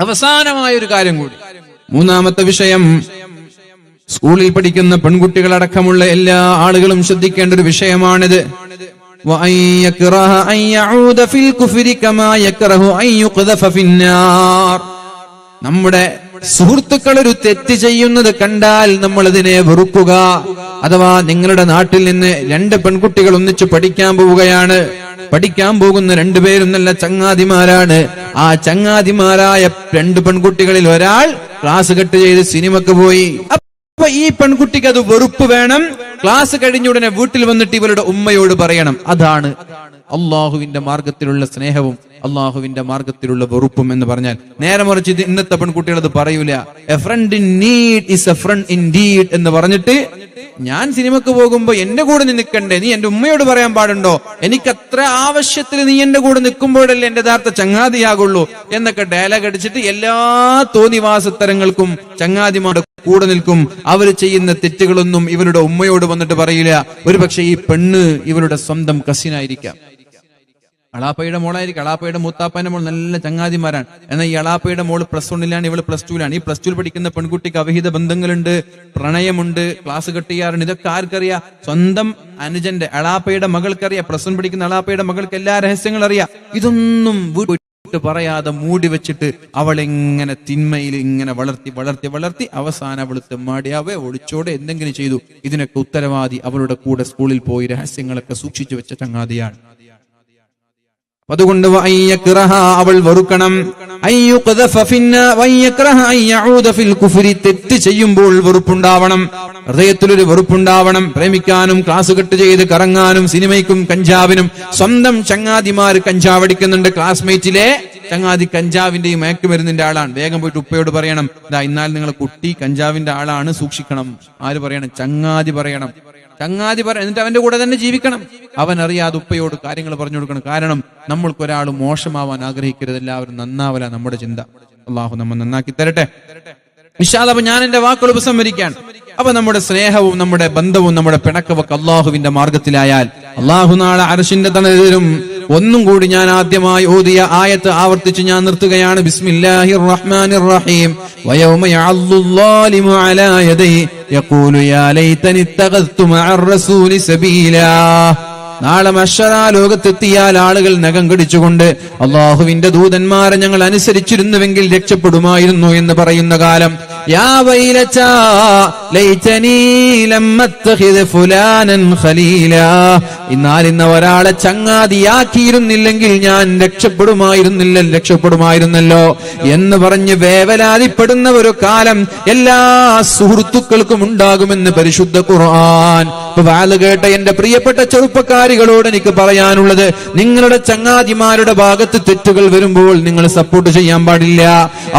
അവസാനമായ ഒരു കാര്യം കൂടി. മൂന്നാമത്തെ വിഷയം സ്കൂളിൽ പഠിക്കുന്ന പെൺകുട്ടികളടക്കമുള്ള എല്ലാ ആളുകളും ശ്രദ്ധിക്കേണ്ട ഒരു വിഷയമാണിത് നമ്മുടെ സുഹൃത്തുക്കൾ ഒരു തെറ്റ് ചെയ്യുന്നത് കണ്ടാൽ നമ്മൾ അതിനെ വെറുക്കുക. അഥവാ നിങ്ങളുടെ നാട്ടിൽ നിന്ന് രണ്ട് പെൺകുട്ടികൾ ഒന്നിച്ചു പഠിക്കാൻ പോവുകയാണ്. പഠിക്കാൻ പോകുന്ന രണ്ടുപേരും നല്ല ചങ്ങാതിമാരാണ്. ആ ചങ്ങാതിമാരായ രണ്ട് പെൺകുട്ടികളിൽ ഒരാൾ ക്ലാസ് കട്ട് ചെയ്ത് സിനിമക്ക് പോയി. അപ്പൊ ഈ പെൺകുട്ടിക്ക് അത് വെറുപ്പ് വേണം. ക്ലാസ് കഴിഞ്ഞ ഉടനെ വീട്ടിൽ വന്നിട്ട് ഇവരുടെ ഉമ്മയോട് പറയണം. അതാണ് അള്ളാഹുവിന്റെ മാർഗത്തിലുള്ള സ്നേഹവും അള്ളാഹുവിന്റെ മാർഗത്തിലുള്ള വെറുപ്പും എന്ന് പറഞ്ഞാൽ. നേരെ മറിച്ച് ഇത് ഇന്നത്തെ പെൺകുട്ടികൾ അത് പറയൂല. A friend in need is a friend indeed എന്ന് പറഞ്ഞിട്ട് ഞാൻ സിനിമക്ക് പോകുമ്പോൾ എന്റെ കൂടെ നീ നിൽക്കണ്ടേ നീ എന്റെ ഉമ്മയോട് പറയാൻ പാടുണ്ടോ? എനിക്ക് അത്ര ആവശ്യത്തിൽ നീ എന്റെ കൂടെ നിൽക്കുമ്പോഴല്ലേ എന്റെ യഥാർത്ഥ ചങ്ങാതിയാകുള്ളൂ? എന്നൊക്കെ ഡയലോഗ് അടിച്ചിട്ട് എല്ലാ തോന്നിവാസത്തരങ്ങൾക്കും ചങ്ങാതിമാരുടെ കൂടെ നിൽക്കും. അവർ ചെയ്യുന്ന തെറ്റുകളൊന്നും ഇവരുടെ ഉമ്മയോട് വന്നിട്ട് പറയില്ല. ഒരുപക്ഷെ ഈ പെണ്ണ് ഇവരുടെ സ്വന്തം കസിനായിരിക്കാം അളാപ്പയുടെ മോളായിരിക്കും. അളാപ്പയുടെ മൂത്താപ്പന്റെ മോൾ നല്ല ചങ്ങാതിമാരാണ്. എന്നാൽ ഈ അളാപ്പയുടെ മോൾ പ്ലസ് വണ്ണിലാണ് ഇവൾ പ്ലസ് ടുവിലാണ് ഈ പ്ലസ് ടുവിൽ പഠിക്കുന്ന പെൺകുട്ടിക്ക് അവിഹിത ബന്ധങ്ങളുണ്ട് പ്രണയമുണ്ട് ക്ലാസ് കട്ട് ചെയ്യാറുണ്ട്. ഇതൊക്കെ ആർക്കറിയാം? സ്വന്തം അനുജന്റെ അളാപ്പയുടെ മകൾക്കറിയാം. പ്ലസ് വൺ പഠിക്കുന്ന അളാപ്പയുടെ മകൾക്ക് എല്ലാ രഹസ്യങ്ങളും അറിയാം. ഇതൊന്നും വീട്ടിട്ട് പറയാതെ മൂടി വെച്ചിട്ട് അവൾ ഇങ്ങനെ തിന്മയിൽ ഇങ്ങനെ വളർത്തി വളർത്തി വളർത്തി അവസാനം അവൾ തെമ്മാടിയാവെ ഒളിച്ചോടെ എന്തെങ്കിലും ചെയ്തു. ഇതിനൊക്കെ ഉത്തരവാദി അവളുടെ കൂടെ സ്കൂളിൽ പോയി രഹസ്യങ്ങളൊക്കെ സൂക്ഷിച്ചു വെച്ച ചങ്ങാതിയാണ്. അതുകൊണ്ട് അവൾ വെറുക്കണം. തെറ്റ് ചെയ്യുമ്പോൾ വെറുപ്പുണ്ടാവണം. ഹൃദയത്തിലൊരു വെറുപ്പുണ്ടാവണം. പ്രേമിക്കാനും ക്ലാസ് കട്ട് ചെയ്ത് കറങ്ങാനും സിനിമയ്ക്കും കഞ്ചാവിനും സ്വന്തം ചങ്ങാതിമാർ കഞ്ചാവടിക്കുന്നുണ്ട്. ക്ലാസ്മേറ്റിലെ ചങ്ങാതി കഞ്ചാവിന്റെയും മയക്കുമരുന്നിന്റെ ആളാണ്. വേഗം പോയിട്ട് ഉപ്പയോട് പറയണം. ഇതാ എന്നാൽ നിങ്ങളെ കുട്ടി കഞ്ചാവിന്റെ ആളാണ്. സൂക്ഷിക്കണം. ആര് പറയണം? ചങ്ങാതി പറയണം. ചങ്ങാതി പറ എന്നിട്ട് അവന്റെ കൂടെ തന്നെ ജീവിക്കണം. അവൻ അറിയാതെ ഉപ്പയോട് കാര്യങ്ങൾ പറഞ്ഞു കൊടുക്കണം. കാരണം നമ്മൾക്ക് ഒരാൾ മോശമാവാൻ ആഗ്രഹിക്കരുത്. എല്ലാവരും നന്നാവല നമ്മുടെ ചിന്ത. അള്ളാഹു നമ്മ നന്നാക്കി തരട്ടെ. നിഷാദ് അപ്പൊ ഞാൻ എന്റെ വാക്കുകൾ ഉപസംഹരിക്കാൻ. അപ്പൊ നമ്മുടെ സ്നേഹവും നമ്മുടെ ബന്ധവും നമ്മുടെ പിണക്കമൊക്കെ അള്ളാഹുവിന്റെ മാർഗത്തിലായാൽ അള്ളാഹു നാളെ അരശിന്റെ തണലിലും ഒന്നും കൂടി ഞാൻ ആദ്യമായി ഓതിയ ആയത്ത് ആവർത്തിച്ച് ഞാൻ നിർത്തുകയാണ്. ബിസ്മില്ലാഹിർ റഹ്മാനിർ റഹീം നാളെ മഷറ ലോകത്തെത്തിയാൽ ആളുകൾ നഖം കടിച്ചുകൊണ്ട് അള്ളാഹുവിന്റെ ദൂതന്മാരെ ഞങ്ങൾ അനുസരിച്ചിരുന്നുവെങ്കിൽ രക്ഷപ്പെടുമായിരുന്നു എന്ന് പറയുന്ന കാലം. യാ വൈലച്ചാ ലൈതനീ ലമ്മത്തഖിദ് ഫുലാനൻ ഖലീലാ. എന്നാൽ ഇന്ന് ഒരാളെ ചങ്ങാതിയാക്കിയിരുന്നില്ലെങ്കിൽ ഞാൻ രക്ഷപ്പെടുമായിരുന്നില്ല രക്ഷപ്പെടുമായിരുന്നല്ലോ എന്ന് പറഞ്ഞ് വേവലാതിപ്പെടുന്ന ഒരു കാലം എല്ലാ സുഹൃത്തുക്കൾക്കും ഉണ്ടാകുമെന്ന് പരിശുദ്ധ ഖുർആൻ. വാൽ കേട്ട എന്റെ പ്രിയപ്പെട്ട ചെറുപ്പക്കാരികളോട് എനിക്ക് പറയാനുള്ളത് നിങ്ങളുടെ ചങ്ങാതിമാരുടെ ഭാഗത്ത് തെറ്റുകൾ വരുമ്പോൾ നിങ്ങൾ സപ്പോർട്ട് ചെയ്യാൻ പാടില്ല.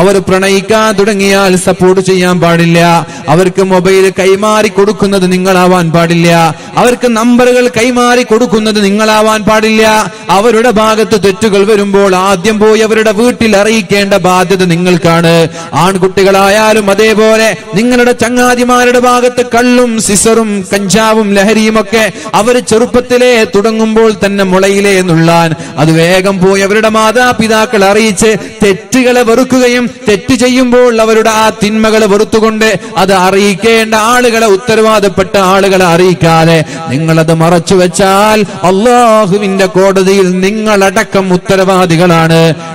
അവർ പ്രണയിക്കാൻ തുടങ്ങിയാൽ സപ്പോർട്ട് ചെയ്യാൻ പാടില്ല. അവർക്ക് മൊബൈൽ കൈമാറി കൊടുക്കുന്നത് നിങ്ങളാവാൻ പാടില്ല. അവർക്ക് നമ്പറുകൾ കൈമാറി കൊടുക്കുന്നത് നിങ്ങളാവാൻ പാടില്ല. അവരുടെ ഭാഗത്ത് തെറ്റുകൾ വരുമ്പോൾ ആദ്യം പോയി അവരുടെ വീട്ടിൽ അറിയിക്കേണ്ട ബാധ്യത നിങ്ങൾക്കാണ്. ആൺകുട്ടികളായാലും അതേപോലെ നിങ്ങളുടെ ചങ്ങാതിമാരുടെ ഭാഗത്ത് കള്ളും സിസറും കഞ്ചാവും ലഹരിയും ഒക്കെ അവർ ചെറുപ്പത്തിലേ തുടങ്ങുമ്പോൾ തന്നെ മുളയിലേ നുള്ളാൻ അത് വേഗം പോയി അവരുടെ മാതാപിതാക്കൾ അറിയിച്ച് തെറ്റുകളെ വെറുക്കുകയും ചെയ്യുമ്പോൾ അവരുടെ ആ തിന്മകളെ വെറുത്തുകൊണ്ട് അത് അറിയിക്കേണ്ട ആളുകളെ ഉത്തരവാദപ്പെട്ട ആളുകളെ അറിയിക്കാതെ നിങ്ങളത് മറച്ചു വെച്ചാൽ അള്ളാഹുവിന്റെ കോടതിയിൽ നിങ്ങളടക്കം ഉത്തരവാദികളാണ്.